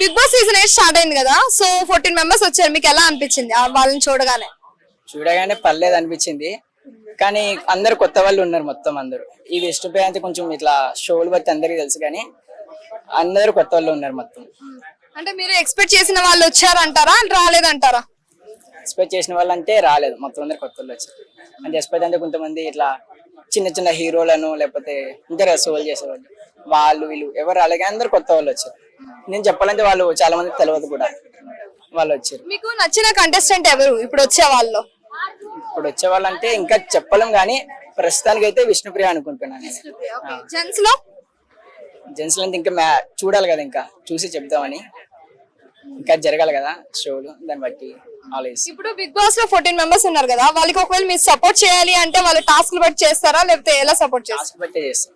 Bigg Boss season eight start అయింది కదా so fourteen members వచ్చారు. మీకు ఎలా అనిపించింది ఆ వాళ్ళని చూడగానే? చూడగానే పర్లేదు అనిపించింది. కానీ అందరు కొత్త వాళ్ళు ఉన్నారు మొత్తం అందరూ. ఈ వెస్ట్ పే అంటే కొంచెం ఇట్లా షోలు బట్టి అందరికీ తెలుసు కానీ అందరూ కొత్త వాళ్ళు ఉన్నారు మొత్తం. అంటే మీరు ఎక్స్పెక్ట్ చేసిన వాళ్ళు వచ్చారంటారా? రాలేదంటారా? ఎక్స్పెక్ట్ చేసిన వాళ్ళు అంటే రాలేదు. మొత్తం అందరు కొత్త వాళ్ళు వచ్చారు. అంటే ఎక్స్పెక్ట్ అంటే కొంతమంది ఇట్లా చిన్న చిన్న హీరోలను లేకపోతే ఇంకా సోల్ చేసేవాళ్ళు. వాళ్ళు వీళ్ళు ఎవరు రాలేదు అందరు కొత్త వాళ్ళు వచ్చారు. నేను చెప్పాలంటే వాళ్ళు చాలా మంది తెలియదు కూడా. వాళ్ళు వచ్చారు. మీకు నచ్చిన కంటెస్టెంట్ ఎవరు? ఇప్పుడు వచ్చే వాళ్ళు ఇప్పుడు వచ్చే వాళ్ళంటే ఇంకా చెప్పలేం కానీ ప్రస్తుతానికి అయితే విష్ణుప్రియ అనుకుంటున్నాను నేను. జెంట్స్లో? జెంట్స్ అంటే ఇంకా మ్యా చూడాలి కదా ఇంకా. చూసి చెప్దామని. ఇంకా జరగాలి కదా షోలు దాన్ని బట్టి ఆలోచిస్తాం ఇప్పుడు బిగ్ బాస్లో ఫోర్టీన్ మెంబర్స్ ఉన్నారు కదా వాళ్ళకి ఒకవేళ మీరు సపోర్ట్ చేయాలి అంటే వాళ్ళు టాస్క్ బట్టి చేస్తారా? లేకపోతే ఎలా సపోర్ట్ చేస్తారు? టాస్క్ బట్టే చేస్తాం.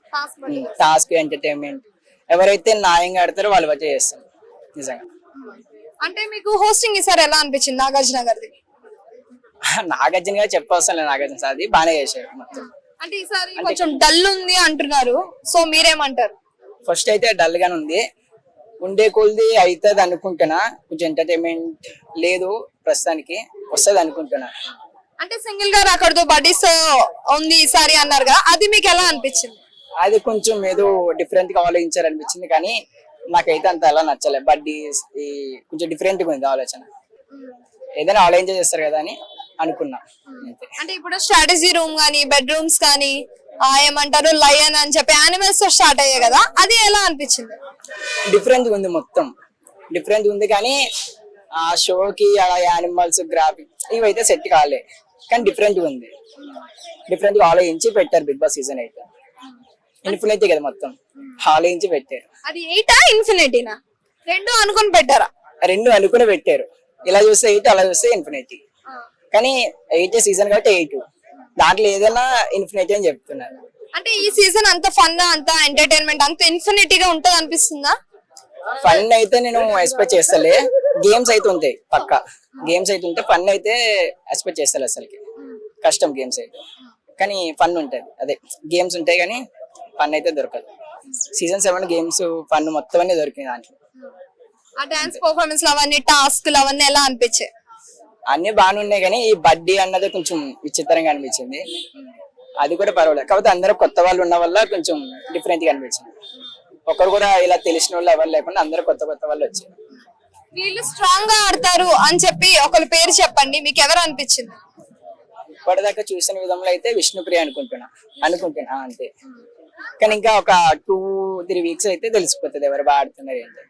టాస్క్ ఎంటర్టైన్మెంట్ ఎవరైతే న్యాయంగా ఆడతారో వాళ్ళు బట్టే చేస్తాం నిజంగా. అంటే మీకు హోస్టింగ్ ఈసారి ఎలా అనిపించింది నాగార్జున గారిది? నాగార్జున గారు చెప్పవసరం లేదు నాగార్జున సార్ అది బాగానే చేశారు మొత్తం. అంటే ఈసారి కొంచెం డల్ ఉంది అంటున్నారు సో మీరేమంటారు? ఫస్ట్ అయితే డల్ గానే ఉంది. ఉండే కొద్ది అవుతుంది అనుకుంటున్నా కొంచెం ఎంటర్టైన్మెంట్ లేదు ప్రస్తుతానికి వస్తుంది అనుకుంటున్నా. అంటే సింగిల్గా రాకూడదు బడ్డీస్ ఉంది ఈసారి అన్నారు కదా అది మీకు ఎలా అనిపించింది? అది కొంచెం ఏదో డిఫరెంట్గా ఆలోచించారు అనిపించింది కానీ నాకైతే అంత అలా నచ్చలే. బడ్డీస్ ఈ కొంచెం డిఫరెంట్గా ఉంది ఆలోచన. ఏదైనా ఆలోచించ చేస్తారు కదా అని అనుకున్నా. అంటే ఇప్పుడు స్ట్రాటజీ రూమ్ కానీ బెడ్రూమ్స్ కానీ ఏమంటారు లయన్ అని చెప్పి యానిమల్స్తో స్టార్ట్ అయ్యాయి కదా అది ఎలా అనిపించింది? డిఫరెంట్ ఉంది మొత్తం. డిఫరెంట్ ఉంది కానీ ఆ షోకి ఆ యానిమల్స్ గ్రాఫిక్ ఇవైతే సెట్ కాలే. కానీ డిఫరెంట్ ఉంది. డిఫరెంట్గా ఆలోచించి పెట్టారు బిగ్ బాస్ సీజన్ అయితే. ఇన్ఫినిటీ కదా మొత్తం. ఆలోచించి పెట్టారు. అది ఎయిటా ఇన్ఫినిటీనా? రెండు అనుకొని పెట్టారా? రెండు అనుకుని పెట్టారు. ఇలా చూస్తే ఎయిట్ అలా చూస్తే ఇన్ఫినిటీ. కానీ ఎయిట్ సీజన్ కాబట్టి ఎయిట్. దాంట్లో ఏదైనా ఇన్ఫినిటీ అని చెప్తున్నారు. అంటే ఈ సీజన్ అంత ఫన్ అంత ఎంటర్టైన్మెంట్ అంత ఇన్ఫినిటీగా ఉంటది అనిపిస్తుందా? ఫన్ అయితే నేను ఎక్స్పెక్ట్ చేస్తలే. గేమ్స్ అయితే ఉంటాయి పక్క. గేమ్స్ అయితే ఉంటే ఫన్ అయితే ఎక్స్పెక్ట్ చేస్తలే అసలుకి. కష్టం గేమ్స్ అయితే. కానీ ఫన్ ఉంటది. అదే గేమ్స్ ఉంటాయి కానీ ఫన్ అయితే దొరకదు. సీజన్ సెవెన్ గేమ్స్ ఫన్ మొత్తం అన్ని దొరికింది దాంట్లో. ఆ డాన్స్ పర్ఫార్మెన్స్ అవన్నీ టాస్క్ అవన్నీ ఎలా అనిపించాయి? అన్ని బాగానే ఉన్నాయి కానీ ఈ బడ్డీ అన్నది కొంచెం విచిత్రంగా అనిపించింది. అది కూడా పర్వాలేదు. కాకపోతే అందరూ కొత్త వాళ్ళు ఉన్న వల్ల కొంచెం డిఫరెంట్గా అనిపించింది. ఒకరు కూడా ఇలా తెలిసిన వాళ్ళు ఎవరు లేకుండా అందరూ కొత్త కొత్త వాళ్ళు వచ్చారు. వీళ్ళు స్ట్రాంగ్గా ఆడతారు అని చెప్పి ఒకరి పేరు చెప్పండి మీకు ఎవరు అనిపించింది? ఇప్పటిదాకా చూసిన విధంలో అయితే విష్ణుప్రియ అనుకుంటున్నా. అనుకుంటున్నా అంతే. కానీ ఇంకా ఒక టూ త్రీ వీక్స్ అయితే తెలిసిపోతుంది ఎవరు బాగా ఆడుతున్నారు ఏంటి